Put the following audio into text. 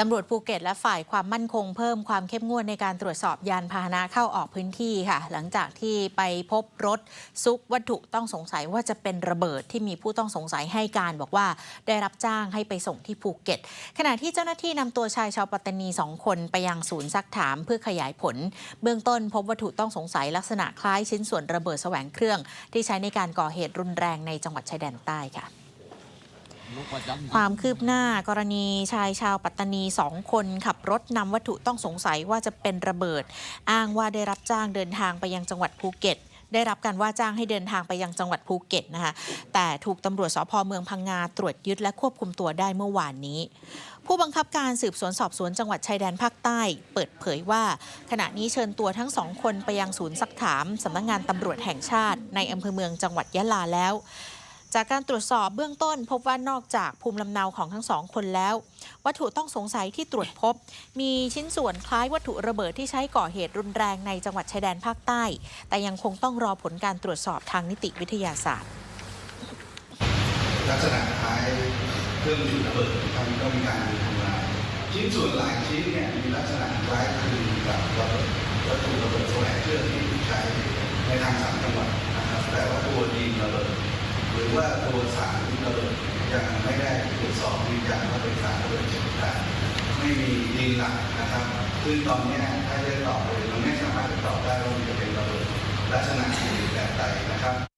ตำรวจภูเก็ตและฝ่ายความมั่นคงเพิ่มความเข้มงวดในการตรวจสอบยานพาหนะเข้าออกพื้นที่ค่ะ หลังจากที่ไปพบรถซุกวัตถุต้องสงสัยว่าจะเป็นระเบิดที่มีผู้ต้องสงสัยให้การบอกว่าได้รับจ้างให้ไปส่งที่ภูเก็ต ขณะที่เจ้าหน้าที่นำตัวชายชาวปัตตานีสองคนไปยังศูนย์ซักถามเพื่อขยายผล เบื้องต้นพบวัตถุต้องสงสัยลักษณะคล้ายชิ้นส่วนระเบิดแสวงเครื่อง ที่ใช้ในการก่อเหตุรุนแรงในจังหวัดชายแดนใต้ค่ะ ความคืบหน้ากรณีชายชาวปัตตานีสองคนขับรถนำวัตถุต้องสงสัยว่าจะเป็นระเบิด อ้างว่าได้รับจ้างเดินทางไปยังจังหวัดภูเก็ตได้รับการว่าจ้างให้เดินทางไปยังจังหวัดภูเก็ตนะคะแต่ถูกตำรวจสพเมืองพังงาตรวจยึดและควบคุมตัวได้เมื่อวานนี้ ผู้บังคับการสืบสวนสอบสวนจังหวัดชายแดนภาคใต้ เปิดเผยว่า ขณะนี้เชิญตัวทั้งสองคนไปยังศูนย์ซักถามสำนักงานตำรวจแห่งชาติ ในอำเภอเมืองจังหวัดยะลาแล้ว จากการตรวจสอบเบื้องต้นพบว่านอกจากภูมิลำเนาของทั้งสองคนแล้ว วัตถุต้องสงสัยที่ตรวจพบ มีชิ้นส่วนคล้ายวัตถุระเบิดที่ใช้ก่อเหตุรุนแรงในจังหวัดชายแดนภาคใต้ แต่ยังคงต้องรอผลการตรวจสอบทางนิติวิทยาศาสตร์ ลักษณะคล้ายเครื่องจุดระเบิดทำก็มีการทำลายชิ้นส่วนหลายชิ้นเนี่ยมีลักษณะคล้ายคลึงกับระเบิดวัตถุระเบิดแสวง รือว่าตัวสารระเบิดยังไม่ได้ตรวจสอบยืนยันว่าเป็นสารระเบิดชนิดใดไม่มีดินหลักนะครับซึ่งตอนนี้ถ้าจะตอบเลยมันไม่สามารถจะตอบได้ว่ามันจะเป็นระเบิดลักษณะไหนแบบใดนะครับ